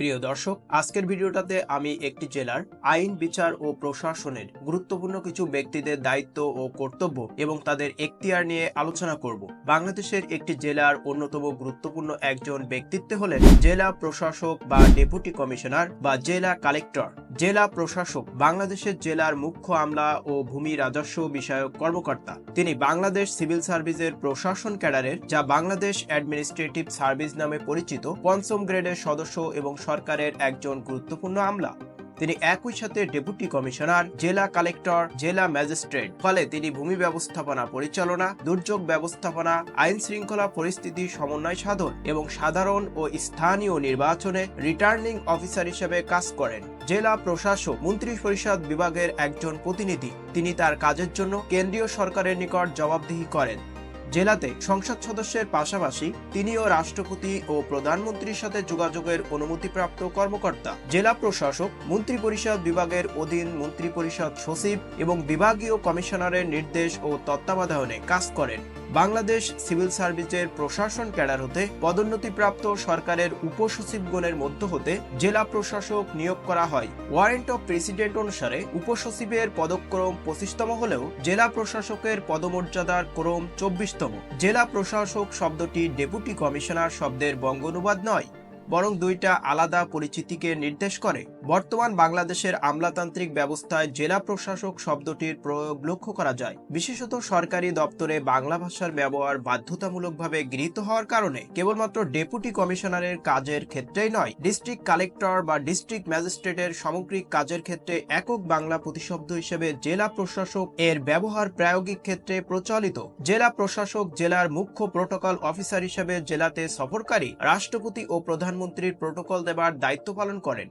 প্রিয় দর্শক, আজকের ভিডিওটাতে আমি একটি জেলার আইন, বিচার ও প্রশাসনের গুরুত্বপূর্ণ কিছু ব্যক্তিদের দায়িত্ব ও কর্তব্য এবং তাদের এখতিয়ার নিয়ে আলোচনা করব। বাংলাদেশের একটি জেলার অন্যতম গুরুত্বপূর্ণ একজন ব্যক্তিত্ব হলেন জেলা প্রশাসক বা ডেপুটি কমিশনার বা জেলা কালেক্টর। জেলা প্রশাসক, বাংলাদেশের জেলার মুখ্য আমলা ও ভূমি রাজস্ব বিষয়ক কর্মকর্তা। তিনি বাংলাদেশ সিভিল সার্ভিসের প্রশাসন ক্যাডারের, যা বাংলাদেশ অ্যাডমিনিস্ট্রেটিভ সার্ভিস নামে পরিচিত, পঞ্চম গ্রেডের সদস্য এবং সরকারের একজন গুরুত্বপূর্ণ আমলা। তিনি একই সাথে ডেপুটি কমিশনার, জেলা কালেক্টর, জেলা ম্যাজিস্ট্রেট। ফলে তিনি ভূমি ব্যবস্থাপনা পরিচালনা, দুর্যোগ ব্যবস্থাপনা, আইন শৃঙ্খলা পরিস্থিতি সমন্বয় সাধন এবং সাধারণ ও স্থানীয় নির্বাচনে রিটার্নিং অফিসার হিসেবে কাজ করেন। জেলা প্রশাসক, মন্ত্রী পরিষদ বিভাগের একজন প্রতিনিধি। তিনি তার কাজের জন্য কেন্দ্রীয় সরকারের নিকট জবাবদিহি করেন। জেলাতে সংসদ সদস্যের পাশাপাশি তিনিও রাষ্ট্রপতি ও প্রধানমন্ত্রীর সাথে যোগাযোগের অনুমতিপ্রাপ্ত কর্মকর্তা। জেলা প্রশাসক মন্ত্রী পরিষদ বিভাগের অধীন মন্ত্রী পরিষদ সচিব এবং বিভাগীয় কমিশনারের নির্দেশ ও তত্ত্বাবধানে কাজ করেন। বাংলাদেশ সিভিল সার্ভিসের প্রশাসন ক্যাডার হতে পদোন্নতিপ্রাপ্ত সরকারের উপসচিবগণের মধ্য হতে জেলা প্রশাসক নিয়োগ করা হয়। ওয়ারেন্ট অফ প্রেসিডেন্ট অনুসারে উপসচিবের পদক্রম পঁচিশতম হলেও জেলা প্রশাসকের পদমর্যাদার ক্রম চব্বিশতম। জেলা প্রশাসক শব্দটি ডেপুটি কমিশনার শব্দের বঙ্গ অনুবাদ নয়। বরং দুইটা আলাদা পরিচিতিকে নির্দেশ করে। বর্তমান বাংলাদেশের আমলাতান্ত্রিক ব্যবস্থায় জেলা প্রশাসক শব্দটির প্রয়োগ লক্ষ্য করা যায়। বিশেষত সরকারি দপ্তরে বাংলা ভাষার ব্যবহার বাধ্যতামূলকভাবে গৃহীত হওয়ার কারণে কেবলমাত্র ডেপুটি কমিশনারের কাজের ক্ষেত্রেই নয়, ডিস্ট্রিক্ট কালেক্টর বা ডিস্ট্রিক্ট ম্যাজিস্ট্রেটের সামগ্রিক কাজের ক্ষেত্রে একক বাংলা প্রতিশব্দ হিসেবে জেলা প্রশাসক এর ব্যবহার প্রায়োগিক ক্ষেত্রে প্রচলিত। জেলা প্রশাসক জেলার মুখ্য প্রোটোকল অফিসার হিসেবে জেলাতে সফরকারী, রাষ্ট্রপতি ও প্রধানমন্ত্রীর প্রোটোকল দেবার দায়িত্ব পালন করেন।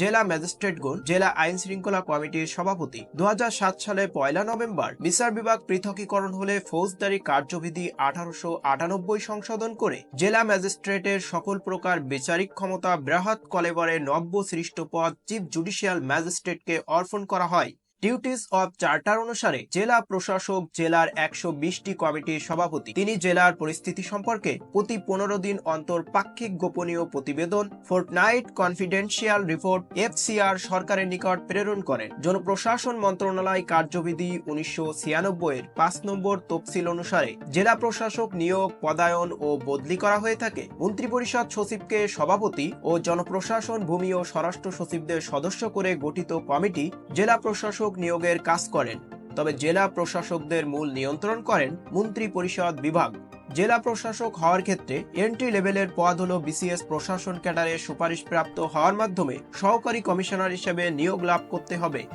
জেলা ম্যাজিস্ট্রেটগণ, জেলা আইন শৃঙ্খলা কমিটির সভাপতি। দু হাজার সাত সালে পয়লা নভেম্বর বিচার বিভাগ পৃথকীকরণ হলে ফৌজদারি কার্যবিধি আঠারোশো আটানব্বই সংশোধন করে জেলা ম্যাজিস্ট্রেটের সকল প্রকার বিচারিক ক্ষমতা বৃহৎ কলেবরে নব্য সৃষ্ট পদ চিফ জুডিশিয়াল ম্যাজিস্ট্রেটকে অর্পণ করা হয়। ডিউটিস অব চার্টার অনুসারে জেলা প্রশাসক, জেলার একশো বিশটি কমিটির সভাপতি, তিনি জেলার পরিস্থিতি সম্পর্কে প্রতি পনেরো দিন অন্তর পাক্ষিক গোপনীয় প্রতিবেদন ফোর্টনাইট কনফিডেন্সিয়াল রিপোর্ট এফসিআর সরকারের নিকট প্রেরণ করেন। জনপ্রশাসন মন্ত্রণালয় কার্যবিধি উনিশশো ছিয়ানব্বই এর পাঁচ নম্বর তফসিল অনুসারে জেলা প্রশাসক নিয়োগ, পদায়ন ও বদলি করা হয়ে থাকে। মন্ত্রিপরিষদ সচিবকে সভাপতি ও জনপ্রশাসন ভূমি ও স্বরাষ্ট্র সচিবদের সদস্য করে গঠিত কমিটি জেলা প্রশাসক নিয়োগের কাজ করেন। তবে জেলা প্রশাসকদের মূল নিয়ন্ত্রণ করেন মন্ত্রী পরিষদ বিভাগ। জেলা প্রশাসক হওয়ার ক্ষেত্রে এন্ট্রি লেভেলের পদ হল বিসিএস প্রশাসন ক্যাডারে সুপারিশপ্রাপ্ত হওয়ার মাধ্যমে সহকারী কমিশনার হিসেবে নিয়োগ লাভ করতে হবে।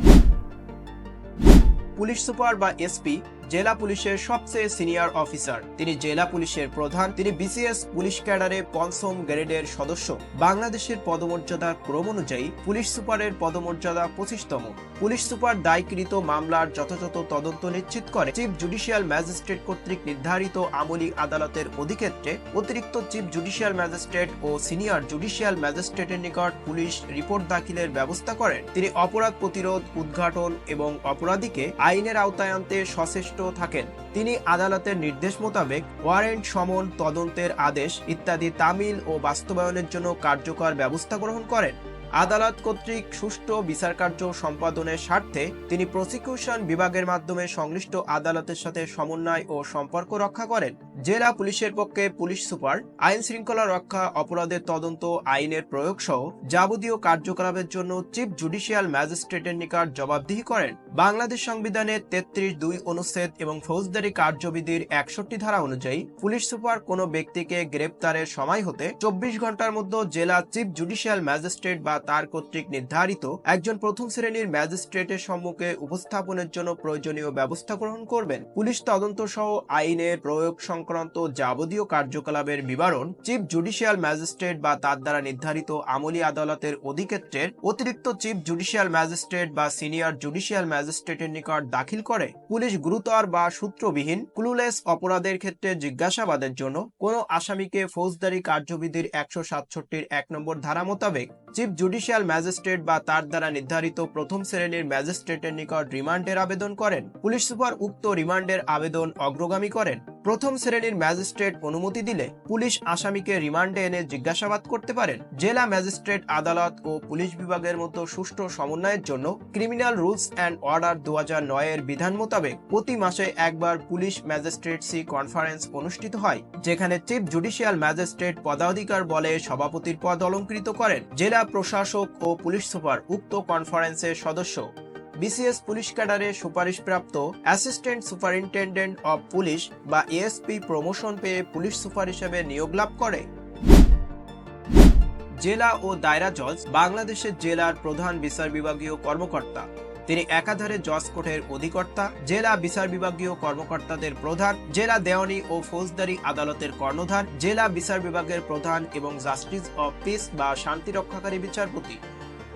পুলিশ সুপার বা এসপি জেলা পুলিশের সবচেয়ে সিনিয়র অফিসার। তিনি জেলা পুলিশের প্রধান। তিনি বিসিএস পুলিশ ক্যাডারে পঞ্চম গ্রেডের সদস্য। বাংলাদেশের পদমর্যাদার ক্রম অনুযায়ী পুলিশ সুপারের পদমর্যাদা পঁচিশতম। পুলিশ সুপার দায়কৃত মামলার যথাযথ তদন্ত নিশ্চিত করে। চিফ জুডিশিয়াল ম্যাজিস্ট্রেট কর্তৃক নির্ধারিত আমলি আদালতের অধিক্ষেত্রে অতিরিক্ত চিফ জুডিশিয়াল ম্যাজিস্ট্রেট ও সিনিয়র জুডিশিয়াল ম্যাজিস্ট্রেটের নিকট পুলিশ রিপোর্ট দাখিলের ব্যবস্থা করেন। তিনি অপরাধ প্রতিরোধ, উদ্ঘাটন এবং অপরাধীকে আইনের আওতায় আনতে সচেষ্ট থাকেন। তিনি আদালতের নির্দেশ মোতাবেক ওয়ারেন্ট, সমন, তদন্তের আদেশ ইত্যাদি তামিল ও বাস্তবায়নের জন্য কার্যকর ব্যবস্থা গ্রহণ করেন। আদালত কর্তৃক সুষ্ঠু বিচার কার্য সম্পাদনের স্বার্থে তিনি প্রসিকিউশন বিভাগের মাধ্যমে সংশ্লিষ্ট আদালতের সাথে সমন্বয় ও সম্পর্ক রক্ষা করেন। জেলা পুলিশের পক্ষে পুলিশ সুপার, আইন শৃঙ্খলা রক্ষা অপরাধের তদন্ত, আইনের প্রয়োগ সহ যাবতীয় কার্যকলাপের জন্য চিফ জুডিশিয়াল ম্যাজিস্ট্রেটের নিকট জবাবদিহি করেন। বাংলাদেশ সংবিধানের তেত্রিশ দুই অনুচ্ছেদ এবং ফৌজদারি কার্যবিধির একষট্টি ধারা অনুযায়ী পুলিশ সুপার কোনো ব্যক্তিকে গ্রেপ্তারের সময় হতে চব্বিশ ঘণ্টার মধ্যে জেলা চিফ জুডিশিয়াল ম্যাজিস্ট্রেট বা তার কর্তৃক নির্ধারিত একজন প্রথম শ্রেণির ম্যাজিস্ট্রেটের সম্মুখে উপস্থাপনের জন্য প্রয়োজনীয় ব্যবস্থা গ্রহণ করবেন। পুলিশ তদন্ত সহ আইনের প্রয়োগ সংক্রান্ত যাবতীয় কার্যকলাপের বিবরণ চিফ জুডিশিয়াল ম্যাজিস্ট্রেট বা তার দ্বারা নির্ধারিত আমলি আদালতের অধিক্ষেত্রের অতিরিক্ত চিফ জুডিশিয়াল ম্যাজিস্ট্রেট বা সিনিয়র জুডিশিয়াল ম্যাজিস্ট্রেটের নিকট দাখিল করে পুলিশ গুরুতর বা সূত্রবিহীন, ক্লুলেস অপরাধের ক্ষেত্রে জিজ্ঞাসাবাদের জন্য কোনো আসামিকে ফৌজদারি কার্যবিধির একশো সাতষট্টির এক নম্বর ধারা মোতাবেক চিফ জুডিশিয়াল ম্যাজিস্ট্রেট বা তার দ্বারা নির্ধারিত প্রথম শ্রেণির ম্যাজিস্ট্রেটের নিকট রিমান্ডের আবেদন করেন। পুলিশ সুপার উক্ত রিমান্ডের আবেদন অগ্রগামী করেন। প্রথম শ্রেণির ম্যাজিস্ট্রেট অনুমতি দিলে পুলিশ আসামিকে রিমান্ডে এনে জিজ্ঞাসাবাদ করতে পারেন। জেলা ম্যাজিস্ট্রেট, আদালত ও পুলিশ বিভাগের মতো সুষ্ঠু সমন্বয়ের জন্য ক্রিমিনাল রুলস অ্যান্ড অর্ডার দু এর বিধান মোতাবেক প্রতি মাসে একবার পুলিশ ম্যাজিস্ট্রেটসি কনফারেন্স অনুষ্ঠিত হয়, যেখানে চিফ জুডিশিয়াল ম্যাজিস্ট্রেট পদাধিকার বলে সভাপতির পদ অলঙ্কৃত করেন। জেলা প্রশাসক ও পুলিশ সুপার উক্ত কনফারেন্সের সদস্য বিসিএস পুলিশ ক্যাডারে সুপারিশপ্রাপ্ত অ্যাসিস্ট্যান্ট সুপারিনটেন্ডেন্ট অব পুলিশ বা এএসপি প্রমোশন পেয়ে পুলিশ সুপার হিসেবে নিয়োগ লাভ করে। জেলা ও দায়রা জজ, বাংলাদেশের জেলার প্রধান বিচার বিভাগীয় কর্মকর্তা। তিনি একাধারে জজ কোর্টের অধিকর্তা, জেলা বিচার বিভাগীয় কর্মকর্তাদের প্রধান, জেলা দেওয়ানি ও ফৌজদারি আদালতের কর্ণধার, জেলা বিচার বিভাগের প্রধান এবং জাস্টিস অফ পিস বা শান্তি রক্ষাকারী বিচারপতি।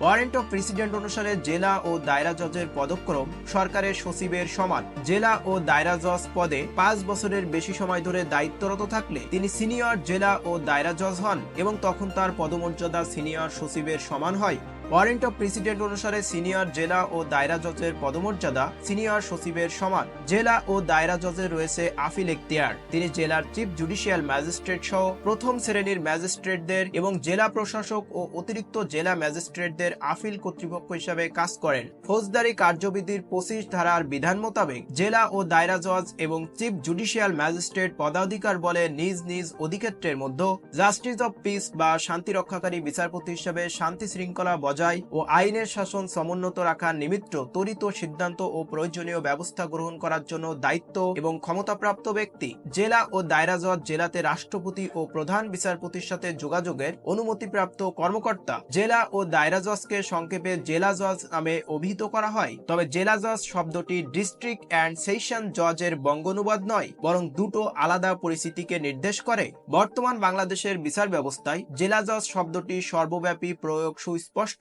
ওয়ারেন্ট অফ প্রেসিডেন্ট অনুসারে জেলা ও দায়রা জজের পদক্রম সরকারের সচিবের সমান। জেলা ও দায়রা জজ পদে পাঁচ বছরের বেশি সময় ধরে দায়িত্বরত থাকলে তিনি সিনিয়র জেলা ও দায়রা জজ হন এবং তখন তার পদমর্যাদা সিনিয়র সচিবের সমান হয়। ওয়ারেন্ট অফ প্রেসিডেন্ট অনুসারে সিনিয়র জেলা ও দায়রা জজের পদমর্যাদা সিনিয়র সচিবের সমান। জেলা ও দায়রা জজের রয়েছে আপিল এখতিয়ার। তিনি জেলার চিফ জুডিশিয়াল ম্যাজিস্ট্রেট সহ প্রথম শ্রেণির ম্যাজিস্ট্রেটদের এবং জেলা প্রশাসক ও অতিরিক্ত জেলা ম্যাজিস্ট্রেটদের আপিল কর্তৃপক্ষ হিসাবে কাজ করেন। ফৌজদারি কার্যবিধির পঁচিশ ধারার বিধান মোতাবেক জেলা ও দায়রা জজ এবং চিফ জুডিশিয়াল ম্যাজিস্ট্রেট পদাধিকার বলে নিজ নিজ অধিক্ষেত্রের মধ্যে জাস্টিস অফ পিস বা শান্তি রক্ষাকারী বিচারপতি হিসেবে শান্তি শৃঙ্খলা বজায় ও আইনের শাসন সমুন্নত রাখার নিমিত্ত ত্বরিত সিদ্ধান্ত ও প্রয়োজনীয় ব্যবস্থা গ্রহণ করার জন্য দায়িত্ব এবং ক্ষমতাপ্রাপ্ত ব্যক্তি, জেলা ও দায়রা জেলাতে রাষ্ট্রপতি ও প্রধান বিচারপতির সাথে যোগাযোগের অনুমতিপ্রাপ্ত কর্মকর্তা, জেলা ও দায়রা জজকে সংক্ষেপে জেলা জজ নামে অভিহিত করা হয়। তবে জেলা জজ শব্দটি ডিস্ট্রিক্ট অ্যান্ড সেশন জজের বঙ্গানুবাদ নয়, বরং দুটো আলাদা পরিস্থিতিকে নির্দেশ করে। বর্তমান বাংলাদেশের বিচার ব্যবস্থায় জেলা জজ শব্দটি সর্বব্যাপী প্রয়োগ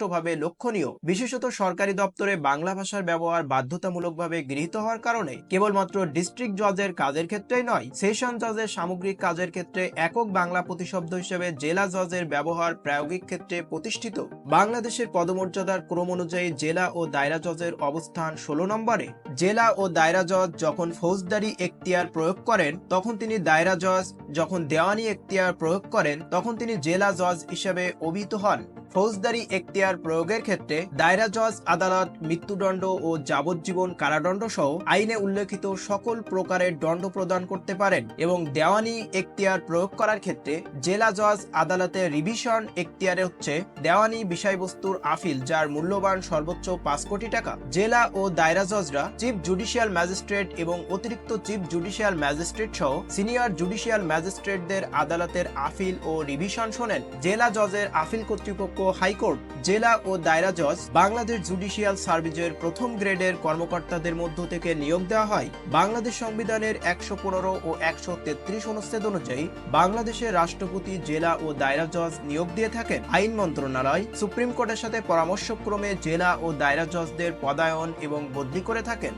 সুস্পষ্টভাবে লক্ষণীয়। বিশেষত সরকারি দপ্তরে বাংলা ভাষার ব্যবহার বাধ্যতামূলকভাবে গৃহীত হওয়ার কারণে কেবলমাত্র ডিস্ট্রিক্ট জজের কাজের ক্ষেত্রেই নয়, সেশন জজের সামগ্রিক কাজের ক্ষেত্রে একক বাংলা প্রতিশব্দ হিসেবে জেলা জজের ব্যবহার প্রায়োগিক ক্ষেত্রে প্রতিষ্ঠিত। বাংলাদেশের পদমর্যাদার ক্রম অনুযায়ী জেলা ও দায়রা জজের অবস্থান ষোলো নম্বরে। জেলা ও দায়রা জজ যখন ফৌজদারি এখতিয়ার প্রয়োগ করেন, তখন তিনি দায়রা জজ যখন দেওয়ানি এখতিয়ার প্রয়োগ করেন, তখন তিনি জেলা জজ হিসেবে অভিহিত হন। ফৌজদারি এখতিয়ার প্রয়োগের ক্ষেত্রে দায়রা জজ আদালত, মৃত্যুদণ্ড ও যাবজ্জীবন কারাদণ্ড সহ আইনে উল্লেখিত সকল প্রকারের দণ্ড প্রদান করতে পারেন এবং দেওয়ানি এখতিয়ার প্রয়োগ করার ক্ষেত্রে জেলা জজ আদালতের রিভিশন এখতিয়ারে হচ্ছে দেওয়ানি বিষয়বস্তুর আফিল যার মূল্যবান সর্বোচ্চ পাঁচ কোটি টাকা। জেলা ও দায়রা জজরা চিফ জুডিশিয়াল ম্যাজিস্ট্রেট এবং অতিরিক্ত চিফ জুডিশিয়াল ম্যাজিস্ট্রেট সহ সিনিয়র জুডিশিয়াল ম্যাজিস্ট্রেটদের আদালতের আফিল ও রিভিশন শোনেন। জেলা জজের আফিল কর্তৃপক্ষ হাইকোর্ট, জেলা ও দায়রা জজ, বাংলাদেশ জুডিশিয়াল সার্ভিসের প্রথম গ্রেডের কর্মকর্তাদের মধ্য থেকে নিয়োগ দেওয়া হয়। বাংলাদেশ সংবিধানের একশো পনেরো ও একশো তেত্রিশ অনুচ্ছেদ অনুযায়ী বাংলাদেশের রাষ্ট্রপতি, জেলা ও দায়রা জজ নিয়োগ দিয়ে থাকেন। আইন মন্ত্রণালয় সুপ্রিম কোর্টের সাথে পরামর্শক্রমে জেলা ও দায়রা জজদের পদায়ন এবং বদলি করে থাকেন।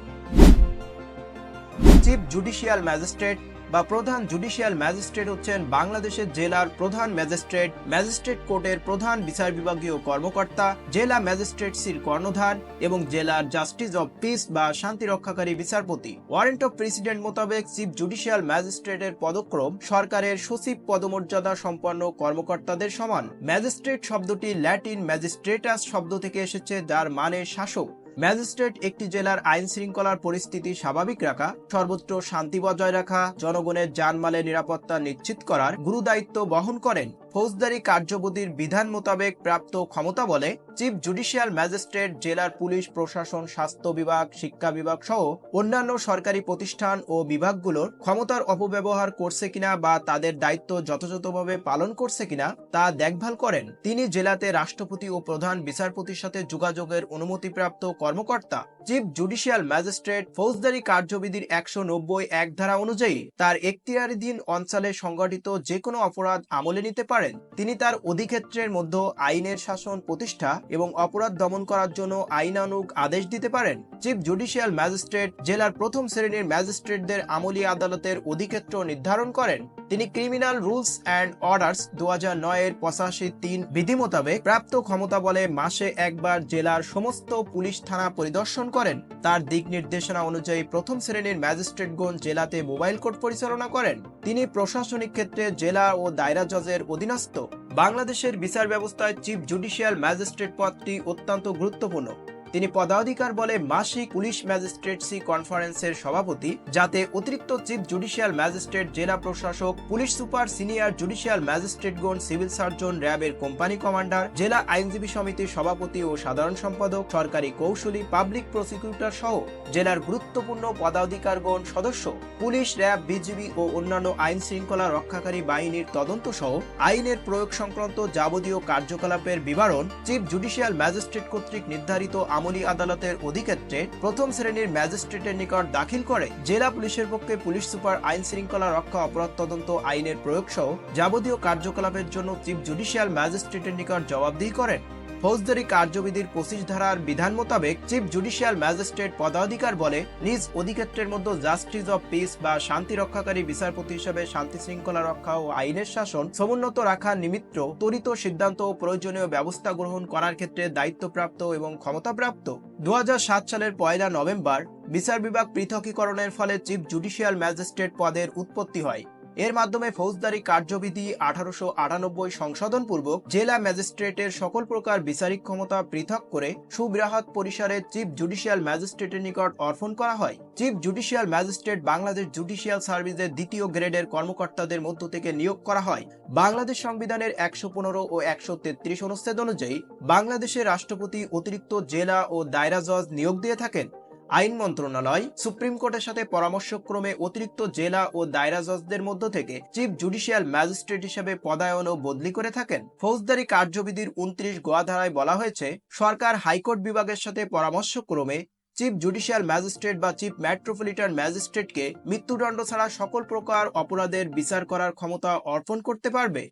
চিফ জুডিশিয়াল ম্যাজিস্ট্রেট বা প্রধান জুডিশিয়াল ম্যাজিস্ট্রেট হচ্ছেন বাংলাদেশের জেলার প্রধান ম্যাজিস্ট্রেট ম্যাজিস্ট্রেট কোর্টের প্রধান বিচার বিভাগীয় কর্মকর্তা, জেলা ম্যাজিস্ট্রেটসির কর্ণধার এবং জেলার জাস্টিস অব পিস বা শান্তি রক্ষাকারী বিচারপতি। ওয়ারেন্ট অফ প্রেসিডেন্ট মোতাবেক চিফ জুডিশিয়াল ম্যাজিস্ট্রেটের পদক্রম সরকারের সচিব পদমর্যাদা সম্পন্ন কর্মকর্তাদের সমান। ম্যাজিস্ট্রেট শব্দটি ল্যাটিন ম্যাজিস্ট্রেটাস শব্দ থেকে এসেছে, যার মানে শাসক। ম্যাজিস্ট্রেট একটি জেলার আইন শৃঙ্খলার পরিস্থিতি স্বাভাবিক রাখা সর্বত্র শান্তি বজায় রাখা, জনগণের জানমালের নিরাপত্তা নিশ্চিত করার গুরুদায়িত্ব বহন করেন। ফৌজদারি কার্যবিধির বিধান মোতাবেক প্রাপ্ত ক্ষমতা বলে চিফ জুডিশিয়াল ম্যাজিস্ট্রেট, জেলার পুলিশ, প্রশাসন, স্বাস্থ্য বিভাগ, শিক্ষা বিভাগ সহ অন্যান্য সরকারি প্রতিষ্ঠান ও বিভাগগুলোর ক্ষমতার অপব্যবহার করছে কিনা বা তাদের দায়িত্ব যথাযথভাবে পালন করছে কিনা তা দেখভাল করেন। তিনি জেলাতে রাষ্ট্রপতি ও প্রধান বিচারপতির সাথে যোগাযোগের অনুমতিপ্রাপ্ত কর্মকর্তা চিফ জুডিশিয়াল ম্যাজিস্ট্রেট ফৌজদারি কার্যবিধির একশো নব্বই এক ধারা অনুযায়ী তার এখতিয়ারাধীন অঞ্চলে সংগঠিত যে কোনো অপরাধ আমলে নিতে পারেন। তিনি তার অধিক্ষেত্রের মধ্যে আইনের শাসন প্রতিষ্ঠা এবং অপরাধ দমন করার জন্য আইনানুগ আদেশ দিতে পারেন। চিফ জুডিশিয়াল ম্যাজিস্ট্রেট জেলার প্রথম শ্রেণির ম্যাজিস্ট্রেটদের আমলি আদালতের অধিক্ষেত্র নির্ধারণ করেন। তিনি ক্রিমিনাল রুলস অ্যান্ড অর্ডার্স দু হাজার নয়ের পঁচাশি তিন বিধি মোতাবেক প্রাপ্ত ক্ষমতা বলে মাসে একবার জেলার সমস্ত পুলিশ থানা পরিদর্শন করেন। তার দিক নির্দেশনা অনুযায়ী প্রথম শ্রেণির ম্যাজিস্ট্রেটগণ জেলাতে মোবাইল কোর্ট পরিচালনা করেন। তিনি প্রশাসনিক ক্ষেত্রে জেলা ও দায়রা জজের অধীনস্থ। বাংলাদেশের বিচার ব্যবস্থায় চিফ জুডিশিয়াল ম্যাজিস্ট্রেট পদটি অত্যন্ত গুরুত্বপূর্ণ। তিনি পদাধিকার বলে মাসিক পুলিশ ম্যাজিস্ট্রেটসি কনফারেন্সের সভাপতি, যাতে অতিরিক্ত চিফ জুডিশিয়াল ম্যাজিস্ট্রেট, জেলা প্রশাসক, পুলিশ সুপার সিনিয়র জুডিশিয়াল ম্যাজিস্ট্রেটগণ, সিভিল সার্জন, র্যাবের কোম্পানি কমান্ডার, জেলা আইনজীবী সমিতির সভাপতি ও সাধারণ সম্পাদক, সরকারি কৌশলী, পাবলিক প্রসিকিউটর সহ জেলার গুরুত্বপূর্ণ পদাধিকারগণ সদস্য, পুলিশ, র্যাব, বিজিবি ও অন্যান্য আইন শৃঙ্খলা রক্ষাকারী বাহিনীর তদন্ত সহ আইনের প্রয়োগ সংক্রান্ত যাবতীয় কার্যকলাপের বিবরণ চিফ জুডিশিয়াল ম্যাজিস্ট্রেট কর্তৃক নির্ধারিত আমলি আদালতের অধিক্ষেত্রে প্রথম শ্রেণির ম্যাজিস্ট্রেটের নিকট দাখিল করে জেলা পুলিশের পক্ষে পুলিশ সুপার আইন শৃঙ্খলা রক্ষা অপরাধ তদন্ত আইনের প্রয়োগ সহ যাবতীয় কার্যকলাপের জন্য চিফ জুডিশিয়াল ম্যাজিস্ট্রেটের নিকট জবাবদিহি করেন। ফৌজদারি কার্যবিধির পঁচিশ ধারার বিধান মোতাবেক চিফ জুডিশিয়াল ম্যাজিস্ট্রেট পদাধিকার বলে নিজ অধিক্ষেত্রের মধ্যে জাস্টিস অব পিস বা শান্তি রক্ষাকারী বিচারপতি হিসেবে শান্তি শৃঙ্খলা রক্ষা ও আইনের শাসন সমুন্নত রাখা নিমিত্ত ত্বরিত সিদ্ধান্ত ও প্রয়োজনীয় ব্যবস্থা গ্রহণ করার ক্ষেত্রে দায়িত্বপ্রাপ্ত এবং ক্ষমতাপ্রাপ্ত। দু হাজার সাত সালের পয়লা নভেম্বর বিচার বিভাগ পৃথকীকরণের ফলে চিফ জুডিশিয়াল ম্যাজিস্ট্রেট পদের উৎপত্তি হয়। এর মাধ্যমে ফৌজদারি কার্যবিধি আঠারোশো আটানব্বই সংশোধন পূর্বক জেলা ম্যাজিস্ট্রেটের সকল প্রকার বিচারিক ক্ষমতা পৃথক করে সুবৃহৎ পরিসরে চিফ জুডিশিয়াল ম্যাজিস্ট্রেটের নিকট অর্পণ করা হয়। Chief judicial magistrate Bangladesh judicial সার্ভিসের দ্বিতীয় গ্রেডের কর্মকর্তাদের মধ্য থেকে নিয়োগ করা হয়। বাংলাদেশ সংবিধানের একশো পনেরো ও একশো তেত্রিশ অনুচ্ছেদ অনুযায়ী বাংলাদেশের রাষ্ট্রপতি অতিরিক্ত জেলা ও দায়রা জজ নিয়োগ দিয়ে থাকেন। আইন মন্ত্রণালয় সুপ্রিম কোর্টের সাথে পরামর্শক্রমে অতিরিক্ত জেলা ও দায়রা জজদের মধ্য থেকে চিফ জুডিশিয়াল ম্যাজিস্ট্রেট হিসেবে পদায়ন ও বদলি করে থাকেন। ফৌজদারি কার্যবিধির উনত্রিশ গোয়া ধারায় বলা হয়েছে, সরকার হাইকোর্ট বিভাগের সাথে পরামর্শক্রমে চিফ জুডিশিয়াল ম্যাজিস্ট্রেট বা চিফ মেট্রোপলিটন ম্যাজিস্ট্রেটকে মৃত্যুদণ্ড ছাড়া সকল প্রকার অপরাধের বিচার করার ক্ষমতা অর্পণ করতে পারবে।